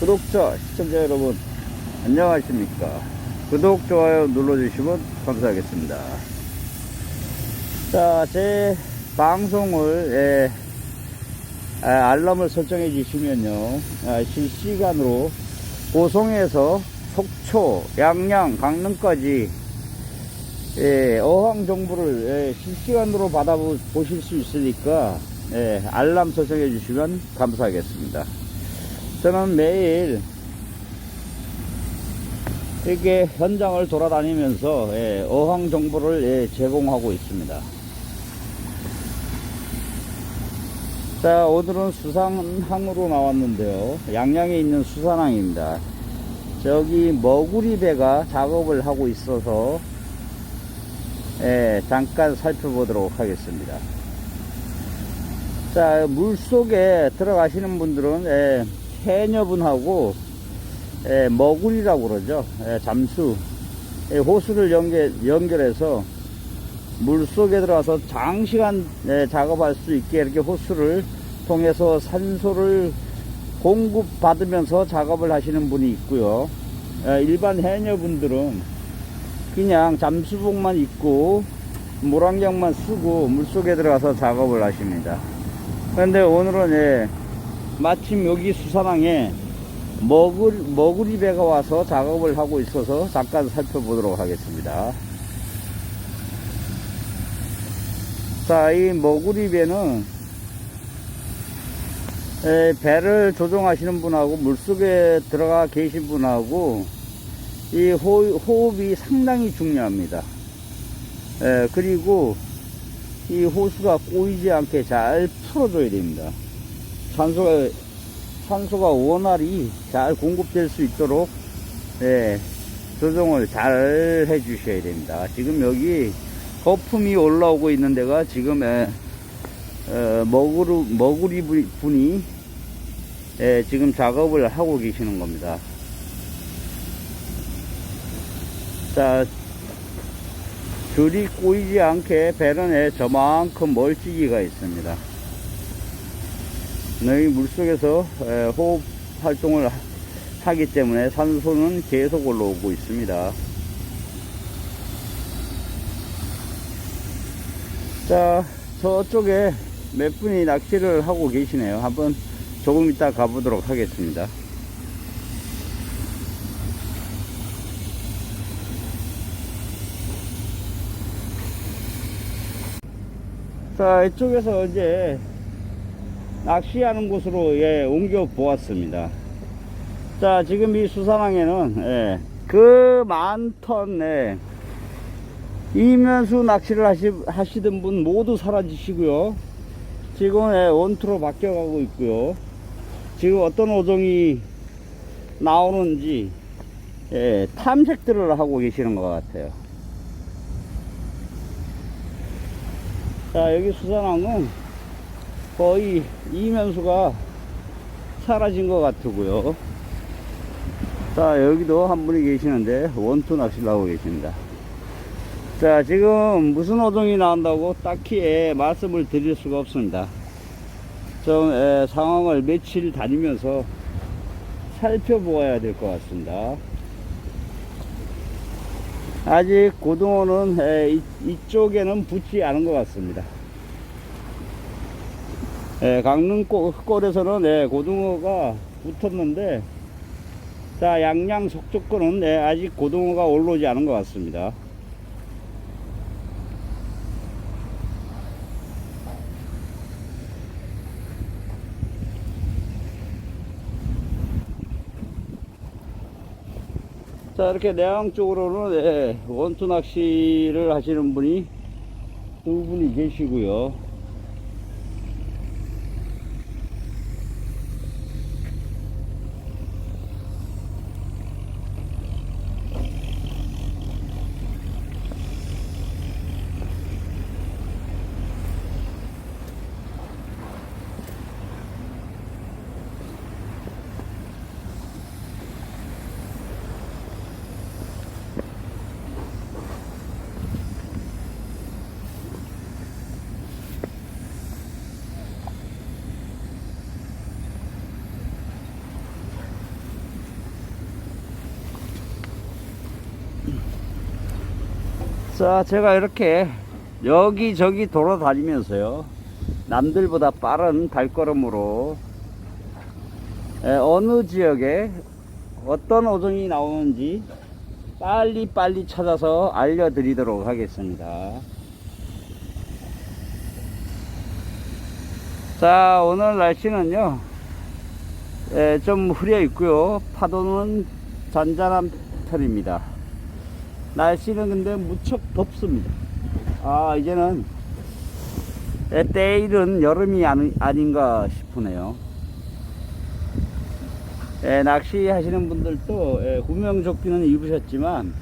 구독자, 시청자 여러분, 안녕하십니까. 구독, 좋아요 눌러주시면 감사하겠습니다. 자, 제 방송을, 예, 아, 알람을 설정해 주시면요, 아, 실시간으로 고성에서 속초, 양양, 강릉까지 예, 어항 정보를 예, 실시간으로 받아보실 수 있으니까 예, 알람 설정해 주시면 감사하겠습니다. 저는 매일 이렇게 현장을 돌아다니면서 예, 어항 정보를 예, 제공하고 있습니다. 자, 오늘은 수산항으로 나왔는데요. 양양에 있는 수산항입니다. 저기 머구리 배가 작업을 하고 있어서 예, 잠깐 살펴보도록 하겠습니다. 자, 물 속에 들어가시는 분들은 예, 해녀분하고 예, 머구리라고 그러죠. 예, 잠수. 예, 호수를 연결, 연결해서 물 속에 들어가서 장시간 예, 작업할 수 있게 이렇게 호수를 통해서 산소를 공급받으면서 작업을 하시는 분이 있고요. 예, 일반 해녀분들은 그냥 잠수복만 입고 물안경만 쓰고 물 속에 들어가서 작업을 하십니다. 그런데 오늘은 예, 마침 여기 수산항에 머구리, 머구리 배가 와서 작업을 하고 있어서 잠깐 살펴보도록 하겠습니다. 자, 이 머구리 배는 에, 배를 조종하시는 분하고 물속에 들어가 계신 분하고 이 호, 호흡 이 상당히 중요합니다. 에, 그리고 이 호수가 꼬이지 않게 잘 풀어줘야 됩니다. 산소가, 산소가 원활히 잘 공급될 수 있도록, 예, 조정을 잘 해주셔야 됩니다. 지금 여기 거품이 올라오고 있는 데가 지금, 에, 어, 머구리, 머구리 분- 분이, 예, 지금 작업을 하고 계시는 겁니다. 자, 줄이 꼬이지 않게 배런에 저만큼 멀찍이가 있습니다. 너희 물속에서 에, 호흡 활동을 하- 하기 때문에 산소는 계속 올라오고 있습니다. 자, 저쪽에 몇 분이 낚시를 하고 계시네요. 한번 조금 이따 가보도록 하겠습니다. 자, 이쪽에서 이제 낚시하는 곳으로 예, 옮겨 보았습니다. 자, 지금 이 수산항에는 예, 그 많던 예, 이면수 낚시를 하시, 하시던 분 모두 사라지시고요. 지금 예, 원투로 바뀌어가고 있고요. 지금 어떤 어종이 나오는지 예, 탐색들을 하고 계시는 것 같아요. 자, 여기 수산항은 거의 이면수가 사라진 것 같고요. 자, 여기도 한 분이 계시는데 원투 낚시를 하고 계십니다. 자, 지금 무슨 어종이 나온다고 딱히 예, 말씀을 드릴 수가 없습니다. 좀 예, 상황을 며칠 다니면서 살펴보아야 될 것 같습니다. 아직 고등어는 에, 이, 이쪽에는 붙지 않은 것 같습니다. 에, 강릉골에서는 에, 고등어가 붙었는데 자 양양 속초권은 에, 아직 고등어가 올라오지 않은 것 같습니다. 자 이렇게 내항 쪽으로는 예, 원투 낚시를 하시는 분이 두 분이 계시고요 자, 제가 이렇게 여기저기 돌아다니면서요. 남들보다 빠른 발걸음으로 에, 어느 지역에 어떤 어종이 나오는지 빨리 빨리 찾아서 알려드리도록 하겠습니다. 자, 오늘 날씨는요, 에, 좀 흐려 있고요. 파도는 잔잔한 편입니다. 날씨는 근데 무척 덥습니다. 아, 이제는 에, 때일은 여름이 아니, 아닌가 싶으네요. 에, 낚시하시는 분들도 에, 구명조끼는 입으셨지만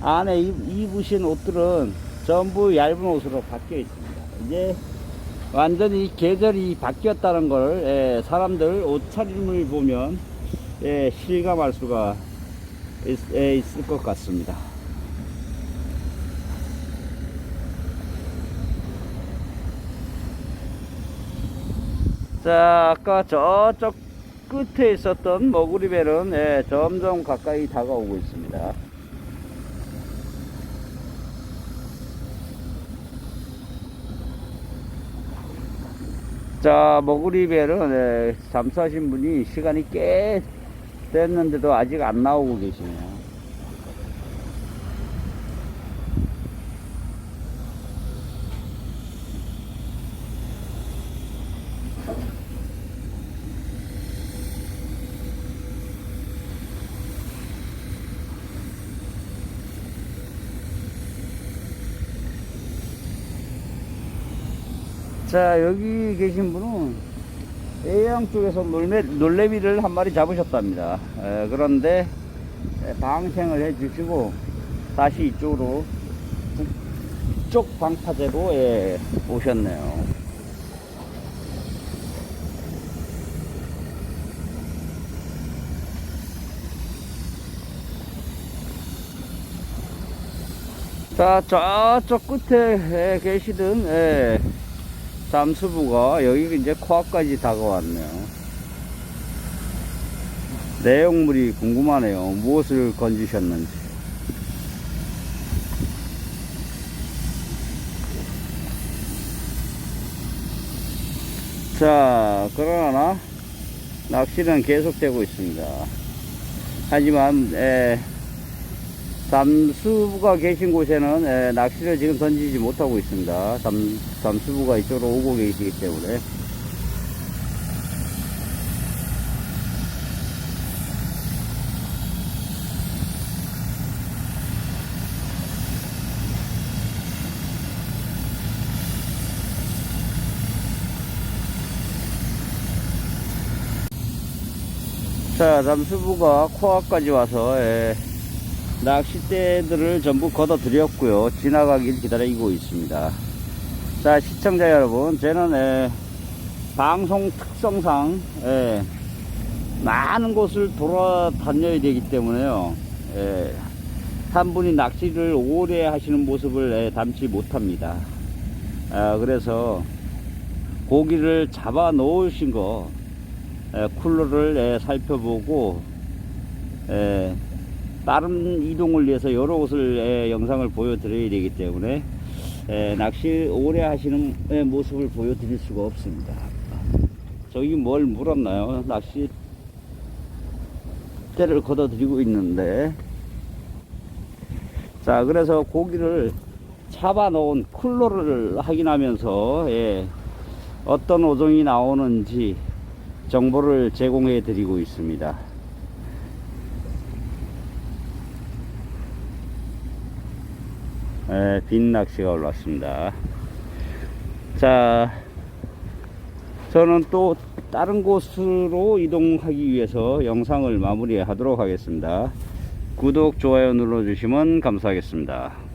안에 입, 입으신 옷들은 전부 얇은 옷으로 바뀌어 있습니다. 이제 완전히 계절이 바뀌었다는 걸 에, 사람들 옷차림을 보면 에, 실감할 수가 있, 에, 있을 것 같습니다. 자, 아까 저쪽 끝에 있었던 머구리배는 예, 점점 가까이 다가오고 있습니다. 자, 머구리배는 예, 잠수하신 분이 시간이 꽤 됐는데도 아직 안 나오고 계시네요. 자, 여기 계신 분은 A양 쪽에서 놀매, 놀래미를 한 마리 잡으셨답니다. 에, 그런데 에, 방생을 해 주시고 다시 이쪽으로 북쪽 방파제로 예, 오셨네요. 자, 저쪽 끝에 에, 계시던 예, 잠수부가 여기 이제 코앞까지 다가왔네요. 내용물이 궁금하네요. 무엇을 건지셨는지. 자, 그러나 낚시는 계속되고 있습니다. 하지만 에, 잠수부가 계신 곳에는 에, 낚시를 지금 던지지 못하고 있습니다. 잠, 잠수부가 이쪽으로 오고 계시기 때문에. 자, 잠수부가 코앞까지 와서 에, 낚싯대들을 전부 걷어들였고요. 지나가길 기다리고 있습니다. 자, 시청자 여러분, 저는 에, 방송 특성상 에, 많은 곳을 돌아다녀야 되기 때문에요. 에, 한 분이 낚시를 오래 하시는 모습을 에, 담지 못합니다. 아, 그래서 고기를 잡아 놓으신 거 에, 쿨러를 에, 살펴보고 에, 다른 이동을 위해서 여러 곳을 에, 영상을 보여드려야 되기 때문에 에, 낚시 오래 하시는 에, 모습을 보여드릴 수가 없습니다. 저기 뭘 물었나요? 낚시 때를 걷어들이고 있는데 자 그래서 고기를 잡아 놓은 쿨러를 확인하면서 예, 어떤 어종이 나오는지 정보를 제공해 드리고 있습니다. 예, 빈 낚시가 올랐습니다. 자, 저는 또 다른 곳으로 이동하기 위해서 영상을 마무리 하도록 하겠습니다. 구독, 좋아요 눌러주시면 감사하겠습니다.